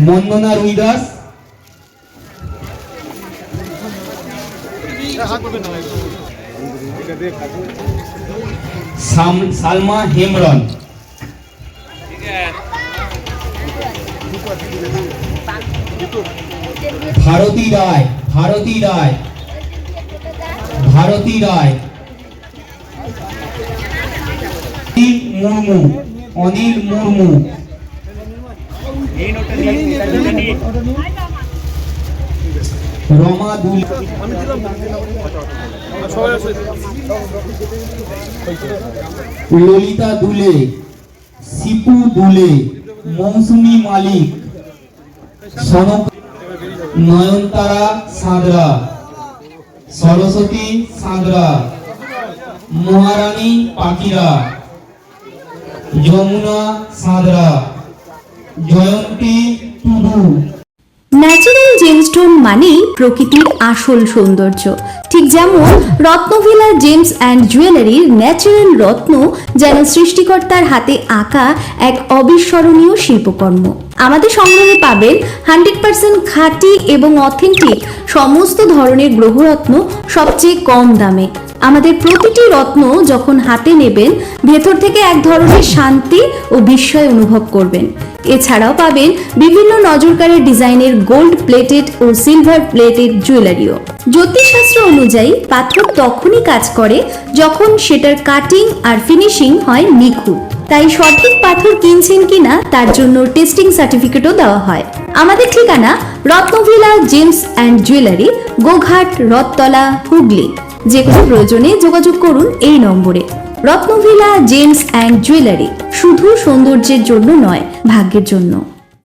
বন্দনা রুই দাস সালমা হেমরন। ভারতী রায় ভারতী রায় ভারতী রায়। মুর্মু অনিল মুর্মু। রমা দুল ললিতা দুলে সিপু দুলে মৌসুমী মালিক সনক নয়নতারা সাঁতরা সরস্বতী সাঁতরা মহারানী পাখিরা যমুনা সাঁতরা জয়ন্তী টুডু। ন্যাচারাল জেমস্টোন মানেই প্রকৃতির আসল সৌন্দর্য। ঠিক যেমন রত্নভিলা জেমস অ্যান্ড জুয়েলারির ন্যাচারাল রত্ন যেন সৃষ্টিকর্তার হাতে আঁকা এক অবিস্মরণীয় শিল্পকর্ম। আমাদের সংগ্রহে পাবেন হান্ড্রেড পার্সেন্ট খাঁটি এবং অথেন্টিক সমস্ত ধরনের গ্রহরত্ন সবচেয়ে কম দামে। আমাদের প্রতিটি রত্ন যখন হাতে নেবেন, ভেতর থেকে এক ধরনের শান্তি ও বিস্ময় অনুভব করবেন। এছাড়াও পাবেন বিভিন্ন নজরকারের ডিজাইনের গোল্ড প্লেটেড ও সিলভার প্লেটেড জুয়েলারিও জ্যোতিষশাস্ত্র অনুযায়ী পাথর তখনই কাজ করে যখন সেটার কাটিং আর ফিনিশিং হয় নিখুঁত। তাই সঠিক পাথর কিনছেন কিনা তার জন্য টেস্টিং সার্টিফিকেটও দেওয়া হয়। আমাদের ঠিকানা Ratnavila gems and jewellery, Goghat, Rathtala, Hooghly. যে কোনো প্রয়োজনে যোগাযোগ করুন এই নম্বরে। রত্নভিলা, জেমস অ্যান্ড জুয়েলারি শুধু সৌন্দর্যের জন্য নয়, ভাগ্যের জন্য।